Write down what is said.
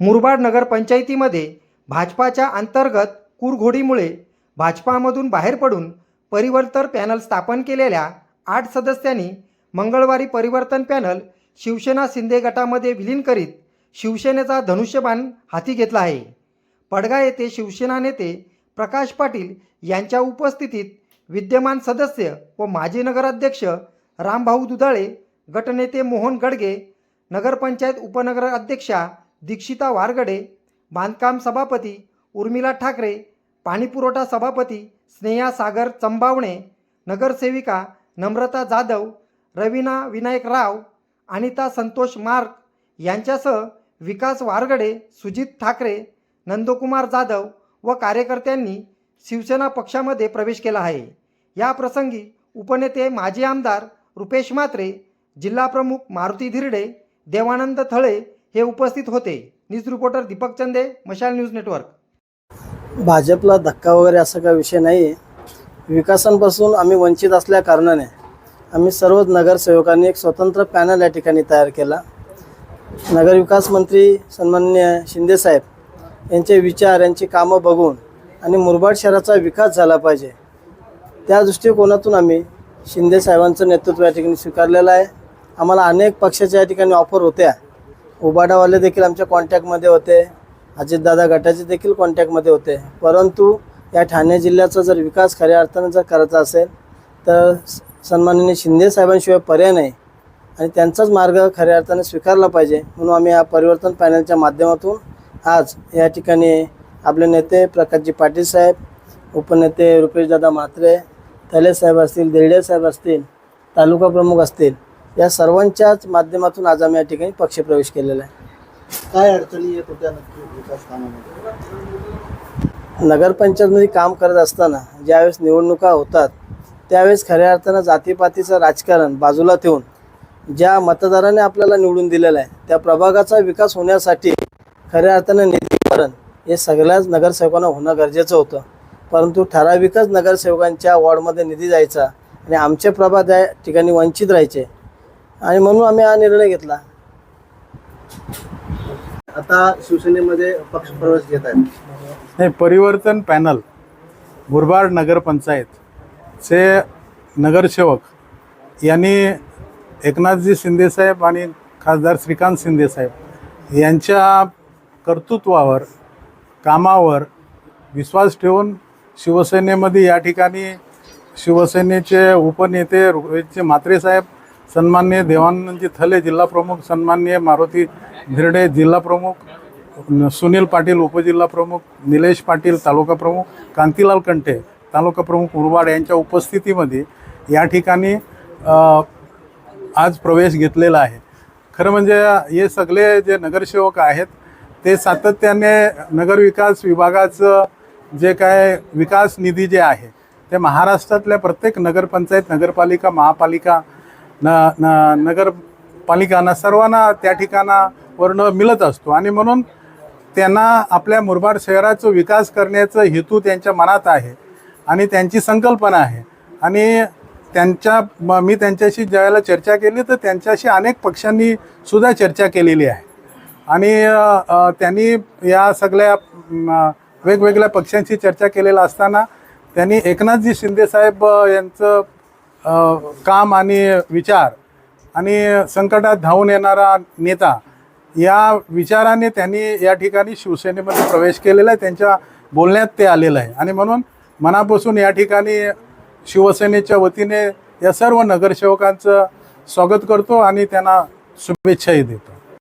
मुरबाड नगरपंचायतीमध्ये भाजपाच्या अंतर्गत कुरघोडीमुळे भाजपामधून बाहेर पडून परिवर्तन पॅनल स्थापन केलेल्या आठ सदस्यांनी मंगळवारी परिवर्तन पॅनल शिवसेना शिंदे गटामध्ये विलीन करीत शिवसेनेचा धनुष्यबाण हाती घेतला आहे. पडगा येथे शिवसेना नेते प्रकाश पाटील यांच्या उपस्थितीत विद्यमान सदस्य व माजी नगराध्यक्ष रामभाऊ दुधाळे गटनेते मोहन गडगे नगरपंचायत उपनगर अध्यक्षा दीक्षिता वारगडे बांधकाम सभापती उर्मिला ठाकरे पाणीपुरवठा सभापती स्नेहा सागर चंबावणे नगरसेविका नम्रता जाधव रवीना विनायक राव अनिता संतोष मार्क यांच्यासह विकास वारगडे सुजित ठाकरे नंदकुमार जाधव व कार्यकर्त्यांनी शिवसेना पक्षामध्ये प्रवेश केला आहे. या प्रसंगी उपनेते माजी आमदार रुपेश म्हात्रे जिल्हाप्रमुख मारुती धिरडे देवानंद थळे हे उपस्थित होते. न्यूज रिपोर्टर दीपक चंदे मशाल न्यूज नेटवर्क. भाजपला धक्का वगैरे असा काही विषय नाही आहे विकासांपासून आम्ही वंचित असल्या कारणाने आम्ही सर्वच नगरसेवकांनी एक स्वतंत्र पॅनल या ठिकाणी तयार केला. नगरविकास मंत्री सन्मान्य शिंदेसाहेब यांचे विचार यांची कामं बघून आणि मुरबाड शहराचा विकास झाला पाहिजे. त्या दृष्टिकोनातून आम्ही शिंदेसाहेबांचं नेतृत्व या ठिकाणी स्वीकारलेलं आहे. आम्हाला अनेक पक्षाच्या या ठिकाणी ऑफर होत्या. उबाडावाले देखील आमच्या कॉन्टॅक्टमध्ये होते. अजितदादा गटाचे देखील कॉन्टॅक्टमध्ये होते. परंतु या ठाणे जिल्ह्याचा जर विकास खऱ्या अर्थानं जर करायचा असेल तर स- सन्माननीय शिंदे साहेबांशिवाय पर्याय नाही. आणि त्यांचाच मार्ग खऱ्या अर्थाने स्वीकारला पाहिजे. म्हणून आम्ही या परिवर्तन पॅनलच्या माध्यमातून आज या ठिकाणी आपले नेते प्रकाशजी पाटील साहेब उपनेते रुपेशदादा म्हात्रे तले साहेब असतील देरडे साहेब असतील तालुका प्रमुख असतील या सर्वांच्याच माध्यमातून आज आम्ही या ठिकाणी पक्षप्रवेश केलेला आहे. काय अडचणी येत होत्या नक्की विकास कामामध्ये नगरपंचायतमध्ये काम करत असताना ज्यावेळेस निवडणुका होतात त्यावेळेस खऱ्या अर्थानं जातीपातीचं राजकारण बाजूला ठेवून ज्या मतदाराने आपल्याला निवडून दिलेलं आहे त्या प्रभागाचा विकास होण्यासाठी खऱ्या अर्थानं निधीकरण हे सगळ्याच नगरसेवकांना होणं गरजेचं होतं. परंतु ठराविकच नगरसेवकांच्या वॉर्डमध्ये निधी जायचा आणि आमचे प्रभाग त्या ठिकाणी वंचित राहायचे आणि म्हणून आम्ही हा निर्णय घेतला. आता शिवसेनेमध्ये पक्ष प्रवेश घेत आहेत. नाही परिवर्तन पॅनल मुरबाड नगरपंचायतचे नगरसेवक यांनी एकनाथजी शिंदेसाहेब आणि खासदार श्रीकांत शिंदेसाहेब यांच्या कर्तृत्वावर कामावर विश्वास ठेवून शिवसेनेमध्ये या ठिकाणी शिवसेनेचे उपनेते रोहितचे म्हात्रे साहेब सन्माननीय देवानंदजी थले जिल्हाप्रमुख सन्माननीय मारुती धिरडे जिल्हाप्रमुख सुनील पाटील उपजिल्हा प्रमुख निलेश पाटील तालुका प्रमुख कांतीलाल कंठे तालुका प्रमुख उरवाड यांच्या उपस्थितीमध्ये या ठिकाणी आज प्रवेश घेतलेला आहे. खरं म्हणजे हे सगळे जे नगरसेवक आहेत ते सातत्याने नगरविकास विभागाचं जे काय विकास निधी जे आहे ते महाराष्ट्रातल्या प्रत्येक नगरपंचायत नगरपालिका महापालिका न न नगरपालिकांना सर्वांना त्या ठिकाणावरनं मिळत असतो. आणि म्हणून त्यांना आपल्या मुरबाड शहराचा विकास करण्याचं हेतू त्यांच्या मनात आहे आणि त्यांची संकल्पना आहे. आणि त्यांच्या मी त्यांच्याशी ज्यावेळेला चर्चा केली तर त्यांच्याशी अनेक पक्षांनी सुद्धा चर्चा केलेली आहे. आणि त्यांनी या सगळ्या वेगवेगळ्या पक्षांशी चर्चा केलेला असताना त्यांनी एकनाथजी शिंदेसाहेब यांचं काम आणि विचार आणि संकटात धावून येणारा नेता या विचाराने त्यांनी या ठिकाणी शिवसेनेमध्ये प्रवेश केलेला आहे. त्यांच्या बोलण्यात ते आलेलं आहे. आणि म्हणून मनापासून या ठिकाणी शिवसेनेच्या वतीने या सर्व नगरसेवकांचं स्वागत करतो आणि त्यांना शुभेच्छाही देतो.